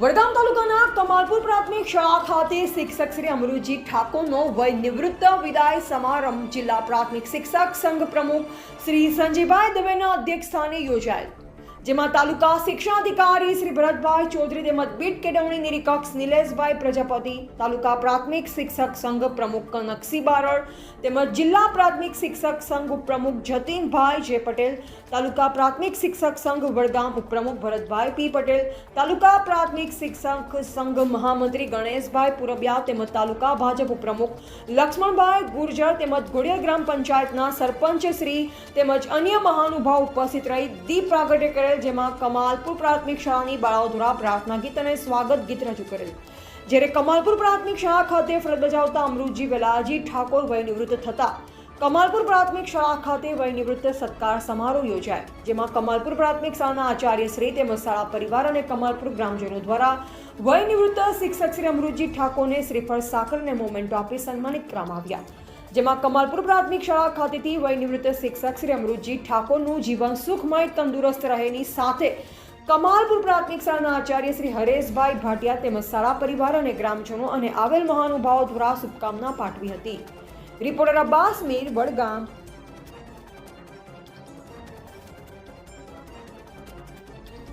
વડગામ તાલુકાના કમાલપુર પ્રાથમિક શાળા ખાતે શિક્ષક શ્રી અમરુજી ઠાકોરનો વય નિવૃત્ત વિદાય સમારંભ જિલ્લા પ્રાથમિક શિક્ષક સંઘ પ્રમુખ શ્રી સંજયભાઈ દવેના અધ્યક્ષસ્થાને યોજાયેલ. જેમાં તાલુકા શિક્ષણાધિકારી શ્રી ભરતભાઈ ચૌધરી તેમજ બીટ કેળવણી નિરીક્ષક નિલેશભાઈ પ્રજાપતિ, તાલુકા પ્રાથમિક શિક્ષક સંઘ પ્રમુખ કનકસી બારડ તેમજ જિલ્લા પ્રાથમિક શિક્ષક સંઘ ઉપપ્રમુખ જતીનભાઈ જે પટેલ, તાલુકા પ્રાથમિક શિક્ષક સંઘ વડગામ ઉપપ્રમુખ ભરતભાઈ પી પટેલ, તાલુકા પ્રાથમિક શિક્ષક સંઘ મહામંત્રી ગણેશભાઈ પુરબિયા તેમજ તાલુકા ભાજપ ઉપપ્રમુખ લક્ષ્મણભાઈ ગુર્જર તેમજ ગોડિયા ગ્રામ પંચાયતના સરપંચ શ્રી તેમજ અન્ય મહાનુભાવ ઉપસ્થિત રહી દીપ પ્રાગટ્ય કરેલ જેમાં કમાલપુર પ્રાથમિક શાળાની બાળાઓ દ્વારા પ્રાર્થના ગીત અને સ્વાગત ગીત રજૂ કરેલ. જ્યારે કમાલપુર પ્રાથમિક શાળા ખાતે ફરજ બજાવતા અમૃતજી વેલાજી ઠાકોર વય નિવૃત્ત થતા કમાલપુર પ્રાથમિક શાળા ખાતે વયનિવૃત્ત સત્કાર સમારોહ યોજાય, જેમાં કમાલપુર પ્રાથમિક શાળાના આચાર્ય શ્રી તેમજ શાળા પરિવાર અને કમાલપુર ગ્રામજનો દ્વારા વય નિવૃત્ત શિક્ષક શ્રી અમૃતજી ઠાકોરને શ્રીફળ સાકરને મોમેન્ટો આપી સન્માનિત કરવામાં આવ્યા. જેમાં કમાલપુર પ્રાથમિક શાળા ખાતેથી વય નિવૃત્ત શિક્ષક શ્રી અમૃતજી ઠાકોરનું જીવન સુખમય, તંદુરસ્ત રહેની સાથે કમાલપુર પ્રાથમિક શાળાના આચાર્ય શ્રી હરેશભાઈ ભાટિયા તેમજ શાળા પરિવાર અને ગ્રામજનો અને આવેલ મહાનુભાવો દ્વારા શુભકામના પાઠવી હતી. રિપોર્ટર અબ્બાસ મીર, વડગામ.